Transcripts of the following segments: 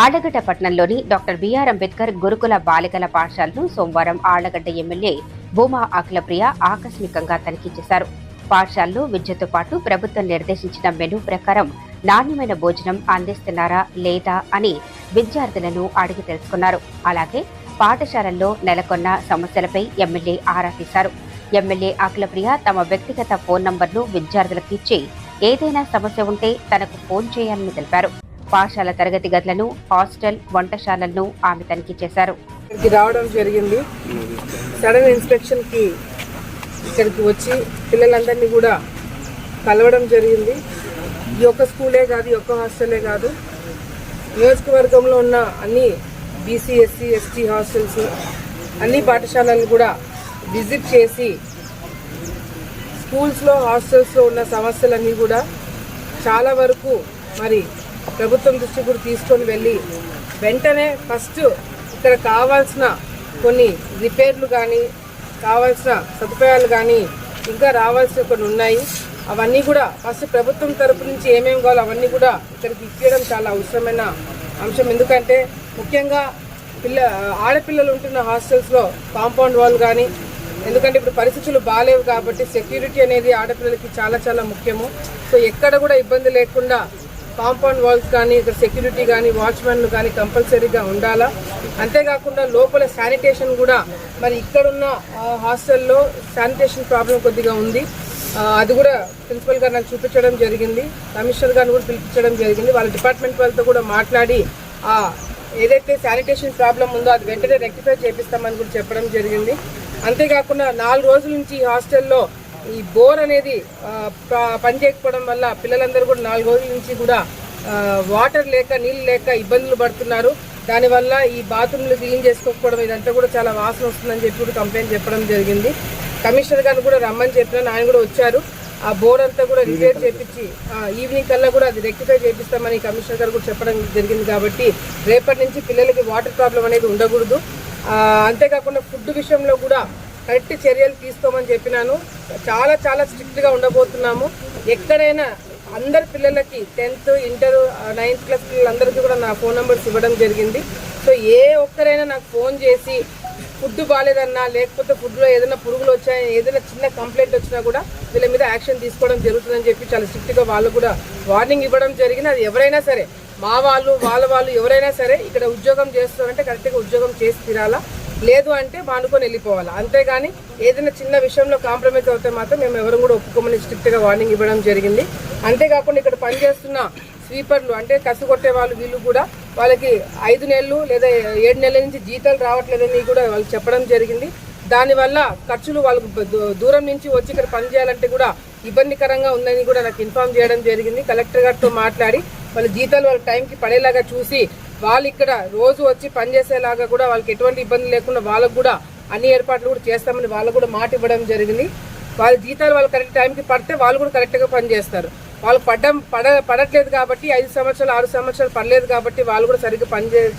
ఆళ్ళగడ్డ పట్టణంలోని doctor BR Ambedkar గురుకుల బాలికల పాఠశాలను సోమవారం ఆళ్ళగడ్డ ఎమ్మెల్యే భూమా అఖిలప్రియ ఆకస్మికంగా తనిఖీ చేశారు. పాఠశాలలో విద్యతో పాటు ప్రభుత్వం నిర్దేశించిన మెనూ ప్రకారం నాణ్యమైన భోజనం అందిస్తున్నారా లేదా అని విద్యార్థులను అడిగి తెలుసుకున్నారు. అలాగే పాఠశాలల్లో నెలకొన్న సమస్యలపై ఎమ్మెల్యే ఆరా తీశారు. ఎమ్మెల్యే అఖిలప్రియ తమ వ్యక్తిగత ఫోన్ నంబర్ను విద్యార్థులకు ఇచ్చి ఏదైనా సమస్య ఉంటే తనకు ఫోన్ చేయాలని తెలిపారు. పాఠశాల తరగతి గదులను హాస్టల్ వంటశాలలను ఆమె తనిఖీ చేశారు. ఇక్కడికి రావడం జరిగింది. సడన్ ఇన్స్పెక్షన్కి ఇక్కడికి వచ్చి పిల్లలందరినీ కూడా కలవడం జరిగింది. ఈ యొక్క స్కూలే కాదు ఈ యొక్క హాస్టలే కాదు. నియోజకవర్గంలో ఉన్న అన్ని బీసీ ఎస్సీ ఎస్టీ హాస్టల్స్ అన్ని పాఠశాలలను కూడా విజిట్ చేసి స్కూల్స్లో హాస్టల్స్లో ఉన్న సమస్యలన్నీ కూడా చాలా వరకు మరి ప్రభుత్వం దృష్టి కూడా తీసుకొని వెళ్ళి వెంటనే ఫస్ట్ ఇక్కడ కావాల్సిన కొన్ని రిపేర్లు కానీ కావాల్సిన సదుపాయాలు కానీ ఇంకా రావాల్సిన కొన్ని ఉన్నాయి. అవన్నీ కూడా ఫస్ట్ ప్రభుత్వం తరపు నుంచి ఏమేమి కావాలో అవన్నీ కూడా ఇక్కడికి ఇచ్చేయడం చాలా అవసరమైన అంశం. ఎందుకంటే ముఖ్యంగా పిల్ల ఆడపిల్లలు ఉంటున్న హాస్టల్స్లో కాంపౌండ్ వాల్ కానీ ఎందుకంటే ఇప్పుడు పరిస్థితులు బాగాలేవు కాబట్టి సెక్యూరిటీ అనేది ఆడపిల్లలకి చాలా చాలా ముఖ్యము. సో ఎక్కడ కూడా ఇబ్బంది లేకుండా కాంపౌండ్ వాల్స్ కానీ ఇక్కడ సెక్యూరిటీ కానీ వాచ్మెన్లు కానీ కంపల్సరీగా ఉండాలా? అంతేకాకుండా లోపల శానిటేషన్ కూడా మరి ఇక్కడున్న హాస్టల్లో శానిటేషన్ ప్రాబ్లం కొద్దిగా ఉంది. అది కూడా ప్రిన్సిపల్ గారు నాకు చూపించడం జరిగింది. కమిషనర్ గారిని కూడా పిలిపించడం జరిగింది. వాళ్ళ డిపార్ట్మెంట్ వాళ్ళతో కూడా మాట్లాడి ఏదైతే శానిటేషన్ ప్రాబ్లం ఉందో అది వెంటనే రెక్టిఫై చేపిస్తామని కూడా చెప్పడం జరిగింది. అంతేకాకుండా నాలుగు రోజుల నుంచి ఈ హాస్టల్లో ఈ బోర్ అనేది పనిచేయకపోవడం వల్ల పిల్లలందరూ కూడా నాలుగు రోజుల నుంచి కూడా వాటర్ లేక నీళ్ళు లేక ఇబ్బందులు పడుతున్నారు. దానివల్ల ఈ బాత్రూమ్లు క్లీన్ చేసుకోకపోవడం ఇదంతా కూడా చాలా వాసన వస్తుందని చెప్పి కూడా కంప్లైంట్ చెప్పడం జరిగింది. కమిషనర్ గారిని కూడా రమ్మని చెప్పినాను ఆయన కూడా వచ్చారు. ఆ బోర్డ్ అంతా కూడా రిపేర్ చేపించి ఈవినింగ్ కల్లా కూడా అది రెక్టిఫై చేపిస్తామని కమిషనర్ గారు కూడా చెప్పడం జరిగింది కాబట్టి రేపటి నుంచి పిల్లలకి వాటర్ ప్రాబ్లం అనేది ఉండకూడదు. అంతేకాకుండా ఫుడ్ విషయంలో కూడా కరెక్ట్ చర్యలు తీసుకోమని చెప్పినాను. చాలా చాలా స్ట్రిక్ట్గా ఉండబోతున్నాము. ఎక్కడైనా అందరి పిల్లలకి టెన్త్ ఇంటర్ నైన్త్ క్లాస్ పిల్లలందరికీ కూడా నా ఫోన్ నెంబర్స్ ఇవ్వడం జరిగింది. సో ఏ ఒక్కరైనా నాకు ఫోన్ చేసి ఫుడ్ బాగాలేదన్నా లేకపోతే ఫుడ్లో ఏదైనా పురుగులు వచ్చాయని ఏదైనా చిన్న కంప్లైంట్ వచ్చినా కూడా వీళ్ళ మీద యాక్షన్ తీసుకోవడం జరుగుతుందని చెప్పి చాలా స్ట్రిక్ట్గా వాళ్ళు కూడా వార్నింగ్ ఇవ్వడం జరిగింది. అది ఎవరైనా సరే మా వాళ్ళు వాళ్ళ వాళ్ళు ఎవరైనా సరే ఇక్కడ ఉద్యోగం చేస్తారంటే కరెక్ట్గా ఉద్యోగం చేసి తీరాలా. లేదు అంటే మానుకొని వెళ్ళిపోవాలి. అంతేగాని ఏదైనా చిన్న విషయంలో కాంప్రమైజ్ అవుతే మాత్రం మేము ఎవరు కూడా ఒప్పుకోమని స్ట్రిక్ట్గా వార్నింగ్ ఇవ్వడం జరిగింది. అంతేకాకుండా ఇక్కడ పనిచేస్తున్న స్వీపర్లు అంటే కసు కొట్టే వాళ్ళు వీళ్ళు కూడా వాళ్ళకి ఐదు నెలలు లేదా ఏడు నెలల నుంచి జీతాలు రావట్లేదని కూడా వాళ్ళు చెప్పడం జరిగింది. దానివల్ల ఖర్చులు వాళ్ళకు దూరం నుంచి వచ్చి ఇక్కడ పనిచేయాలంటే కూడా ఇబ్బందికరంగా ఉందని కూడా నాకు ఇన్ఫార్మ్ చేయడం జరిగింది. కలెక్టర్ గారితో మాట్లాడి వాళ్ళ జీతాలు వాళ్ళ టైంకి పడేలాగా చూసి వాళ్ళు ఇక్కడ రోజు వచ్చి పనిచేసేలాగా కూడా వాళ్ళకి ఎటువంటి ఇబ్బంది లేకుండా వాళ్ళకు కూడా అన్ని ఏర్పాట్లు కూడా చేస్తామని వాళ్ళకు కూడా మాట ఇవ్వడం జరిగింది. వాళ్ళ జీతాలు వాళ్ళు కరెక్ట్ టైంకి పడితే వాళ్ళు కూడా కరెక్ట్గా పనిచేస్తారు వాళ్ళు పడ్డం పడ పడట్లేదు కాబట్టి ఐదు సంవత్సరాలు ఆరు సంవత్సరాలు పడలేదు కాబట్టి వాళ్ళు కూడా సరిగ్గా పని చే-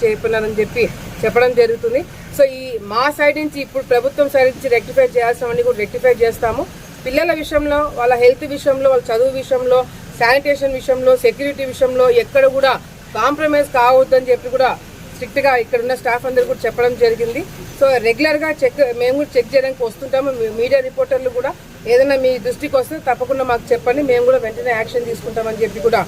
చెప్పి చెప్పడం జరుగుతుంది. సో ఈ మా సైడ్ నుంచి ఇప్పుడు ప్రభుత్వం సైడ్ నుంచి రెక్టిఫై చేయాల్సినవన్నీ కూడా రెక్టిఫై చేస్తాము. పిల్లల విషయంలో వాళ్ళ హెల్త్ విషయంలో వాళ్ళ చదువు విషయంలో శానిటేషన్ విషయంలో సెక్యూరిటీ విషయంలో ఎక్కడ కూడా కాంప్రమైజ్ కావద్దని చెప్పి కూడా స్ట్రిక్ట్గా ఇక్కడ ఉన్న స్టాఫ్ అందరు కూడా చెప్పడం జరిగింది. సో రెగ్యులర్గా చెక్ మేము కూడా చెక్ చేయడానికి వస్తుంటాము. మీడియా రిపోర్టర్లు కూడా ఏదైనా మీ దృష్టికి వస్తే తప్పకుండా మాకు చెప్పండి. మేము కూడా వెంటనే యాక్షన్ తీసుకుంటామని చెప్పి కూడా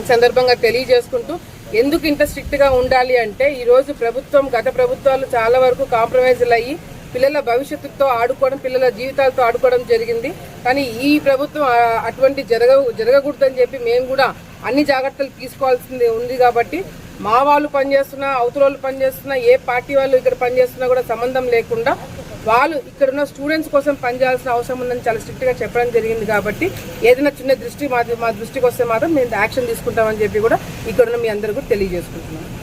ఈ సందర్భంగా తెలియజేసుకుంటూ ఎందుకు ఇంత స్ట్రిక్ట్గా ఉండాలి అంటే ఈరోజు ప్రభుత్వం గత ప్రభుత్వాలు చాలా వరకు కాంప్రమైజ్లు అయ్యి పిల్లల భవిష్యత్తుతో ఆడుకోవడం పిల్లల జీవితాలతో ఆడుకోవడం జరిగింది. కానీ ఈ ప్రభుత్వం అటువంటి జరగ జరగకూడదని చెప్పి మేము కూడా అన్ని జాగ్రత్తలు తీసుకోవాల్సింది ఉంది కాబట్టి మా వాళ్ళు పనిచేస్తున్నా అవతల వాళ్ళు పనిచేస్తున్నా ఏ పార్టీ వాళ్ళు ఇక్కడ పనిచేస్తున్నా కూడా సంబంధం లేకుండా వాళ్ళు ఇక్కడ ఉన్న స్టూడెంట్స్ కోసం పనిచేయాల్సిన అవసరం ఉందని చాలా స్ట్రిక్ట్గా చెప్పడం జరిగింది కాబట్టి ఏదైనా చిన్న దృష్టి మా మా దృష్టికి వస్తే మాత్రం మేము యాక్షన్ తీసుకుంటామని చెప్పి కూడా ఇక్కడ ఉన్న మీ అందరూ కూడా తెలియజేసుకుంటున్నాం.